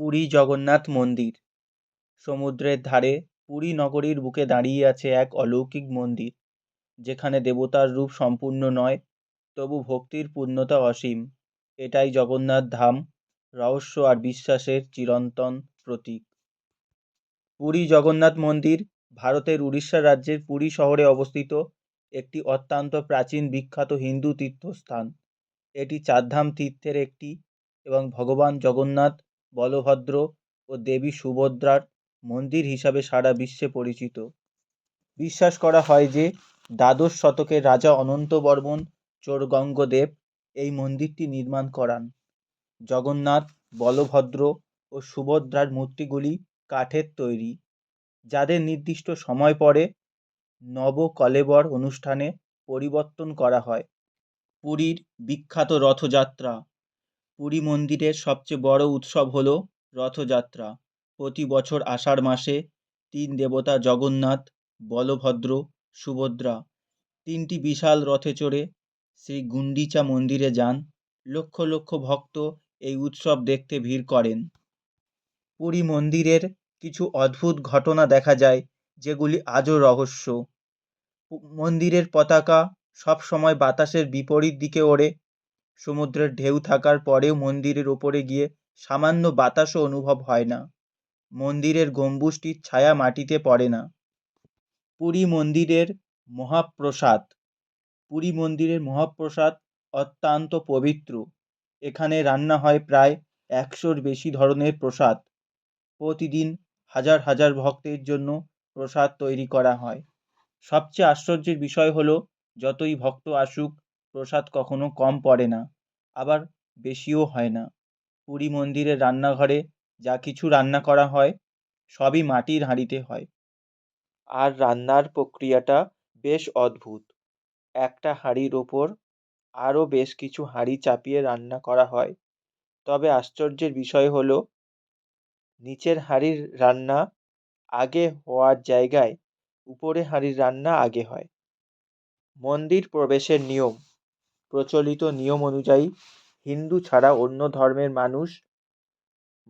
পুরী জগন্নাথ মন্দির। সমুদ্রের ধারে পুরী নগরীর বুকে দাঁড়িয়ে আছে এক অলৌকিক মন্দির, যেখানে দেবতার রূপ সম্পূর্ণ নয়, তবু ভক্তির পূর্ণতা অসীম। এটাই জগন্নাথ ধাম, রহস্য আর বিশ্বাসের চিরন্তন প্রতীক। পুরী জগন্নাথ মন্দির ভারতের উড়িষ্যা রাজ্যের পুরী শহরে অবস্থিত একটি অত্যন্ত প্রাচীন বিখ্যাত হিন্দু তীর্থস্থান। এটি চারধাম তীর্থের একটি এবং ভগবান জগন্নাথ বলভদ্র ও দেবী সুভদ্রার মন্দির হিসাবে সারা বিশ্বে পরিচিত। বিশ্বাস করা হয় যে, দ্বাদশ শতকের রাজা অনন্তবর্মন চোরগঙ্গদেব এই মন্দিরটি নির্মাণ করান। জগন্নাথ, বলভদ্র ও সুভদ্রার মূর্তিগুলি কাঠের তৈরি, যাদের নির্দিষ্ট সময় পরে নবকলেবর অনুষ্ঠানে পরিবর্তন করা হয়। পুরীর বিখ্যাত রথযাত্রা পুরী মন্দিরের সবচেয়ে বড় উৎসব হল রথযাত্রা। প্রতি বছর আষাঢ় মাসে তিন দেবতা জগন্নাথ, বলভদ্র, সুভদ্রা তিনটি বিশাল রথে চড়ে শ্রী গুন্ডিচা মন্দিরে যান। লক্ষ লক্ষ ভক্ত এই উৎসব দেখতে ভিড় করেন। পুরী মন্দিরের কিছু অদ্ভুত ঘটনা দেখা যায়, যেগুলি আজও রহস্য। মন্দিরের পতাকা সব সময় বাতাসের বিপরীত দিকে ওড়ে সমুদ্রের ঢেউ থাকার পরেও মন্দিরের ওপরে গিয়ে সামান্য বাতাসও অনুভব হয় না। মন্দিরের গম্বুজটির ছায়া মাটিতে পড়ে না। পুরী মন্দিরের মহাপ্রসাদ। পুরী মন্দিরের মহাপ্রসাদ অত্যন্ত পবিত্র। এখানে রান্না হয় প্রায় একশোর বেশি ধরনের প্রসাদ। প্রতিদিন হাজার হাজার ভক্তের জন্য প্রসাদ তৈরি করা হয়। সবচেয়ে আশ্চর্যের বিষয় হলো, যতই ভক্ত আসুক প্রসাদ কখনো কম পড়ে না, আবার বেশিও হয় না। পুরী মন্দিরের রান্নাঘরে যা কিছু রান্না করা হয়, সবই মাটির হাঁড়িতে হয়। আর রান্নার প্রক্রিয়াটা বেশ অদ্ভুত। একটা হাঁড়ির ওপর আরও বেশ কিছু হাঁড়ি চাপিয়ে রান্না করা হয়। তবে আশ্চর্যের বিষয় হলো, নিচের হাঁড়ির রান্না আগে হওয়ার জায়গায় উপরে হাঁড়ির রান্না আগে হয়। মন্দির প্রবেশের নিয়ম প্রচলিত নিয়ম অনুযায়ী হিন্দু ছাড়া অন্য ধর্মের মানুষ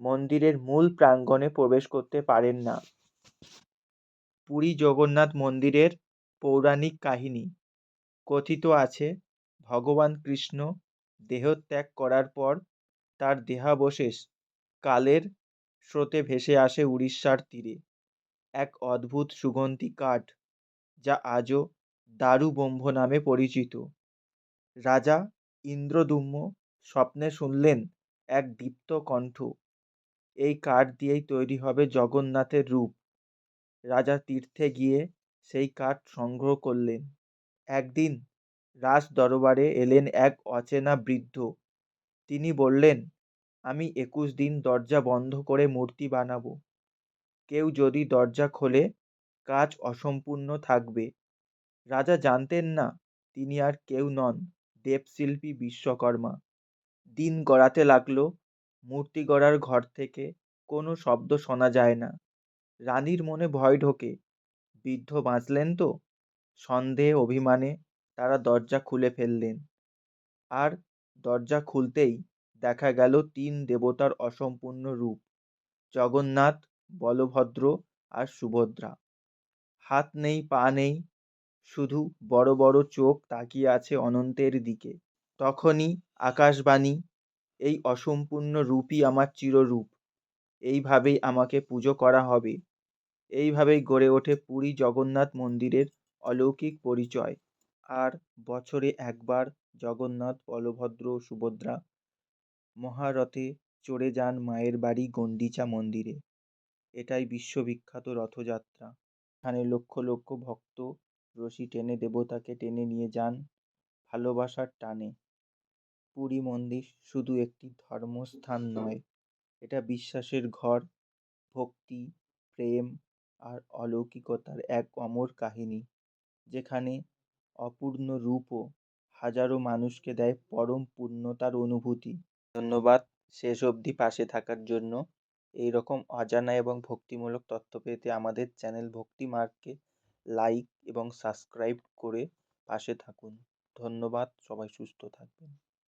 মন্দিরের মূল প্রাঙ্গণে প্রবেশ করতে পারেন না। পুরী জগন্নাথ মন্দিরের পৌরাণিক কাহিনী কথিত আছে, ভগবান কৃষ্ণ দেহত্যাগ করার পর তার দেহাবশেষ কালের স্রোতে ভেসে আসে উড়িষ্যার তীরে। এক অদ্ভুত সুগন্ধি কাঠ যা আজও দারুব্রহ্ম নামে পরিচিত। রাজা ইন্দ্রদুম্ন স্বপ্নে শুনলেন এক দীপ্ত কণ্ঠ। এই কাঠ দিয়েই তৈরি হবে জগন্নাথের রূপ। রাজা তীর্থে গিয়ে সেই কাঠ সংগ্রহ করলেন। একদিন রাজ দরবারে এলেন এক অচেনা বৃদ্ধ। তিনি বললেন, আমি একুশ দিন দরজা বন্ধ করে মূর্তি বানাবো। কেউ যদি দরজা খোলে, কাজ অসম্পূর্ণ থাকবে। রাজা জানতেন না তিনি আর কেউ নন। দেবশিল্পী বিশ্বকর্মা। দিন গড়াতে লাগল, মূর্তি গড়ার ঘর থেকে কোনো শব্দ শোনা যায় না। রানীর মনে ভয় ঢোকে, বৃদ্ধ বাঁচলেন তো? সন্দেহে অভিমানে তারা দরজা খুলে ফেললেন। আর দরজা খুলতেই দেখা গেল তিন দেবতার অসম্পূর্ণ রূপ, জগন্নাথ, বলভদ্র আর সুভদ্রা। হাত নেই, পা নেই শুধু বড় বড় চোখ তাকিয়ে আছে অনন্তের দিকে। তখনই আকাশবাণী, এই অসম্পূর্ণ রূপই আমার চিররূপ। এইভাবেই আমাকে পুজো করা হবে। এইভাবেই গড়ে ওঠে পুরী জগন্নাথ মন্দিরের অলৌকিক পরিচয়। আর বছরে একবার জগন্নাথ, বলভদ্র, সুভদ্রা মহারথে চড়ে যান মায়ের বাড়ি গন্ডিচা মন্দিরে। এটাই বিশ্ববিখ্যাত রথযাত্রা। এখানে লক্ষ লক্ষ ভক্ত রশি টেনে দেবতাকে টেনে নিয়ে যান ভালোবাসার টানে। পুরী মন্দির শুধু একটি ধর্মস্থান নয়, এটা বিশ্বাসের ঘর, ভক্তি, প্রেম আর অলৌকিকতার এক অমর কাহিনী, যেখানে অপূর্ণ রূপও হাজারো মানুষকে দেয় পরম পূর্ণতার অনুভূতি। ধন্যবাদ শেষ অবধি পাশে থাকার জন্য। এই রকম অজানা এবং ভক্তিমূলক তথ্য পেতে আমাদের চ্যানেল ভক্তি মার্গকে লাইক এবং সাবস্ক্রাইব করে পাশে থাকুন। ধন্যবাদ সবাই সুস্থ থাকবেন।